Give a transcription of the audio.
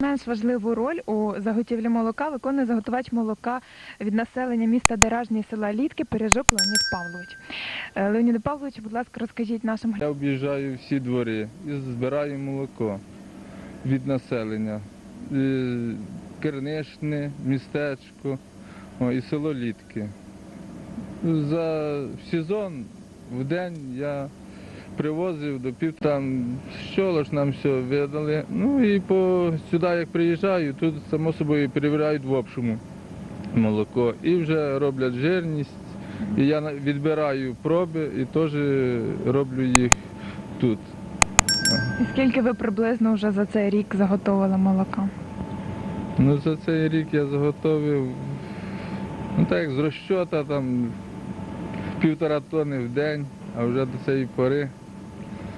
Менш важливу роль у заготівлі молока виконує заготувач молока від населення міста Деражні села Літки Пиріжок Леонід Павлович. Е, Леоніде Павловичу, будь ласка, розкажіть нашим Я об'їжджаю всі двори і збираю молоко від населення. Е, Кернишне, містечко і село Літки. За сезон в день я привозив до пів там щолош нам все видали. Ну і по сюди, як приїжджаю, тут само собою перевіряють в общому молоко. І вже роблять жирність. І я відбираю проби і теж роблю їх тут. І скільки ви приблизно вже за цей рік заготовили молока? Ну за цей рік я заготовив, ну так як з розчота там півтора тонни в день, а вже до цієї пори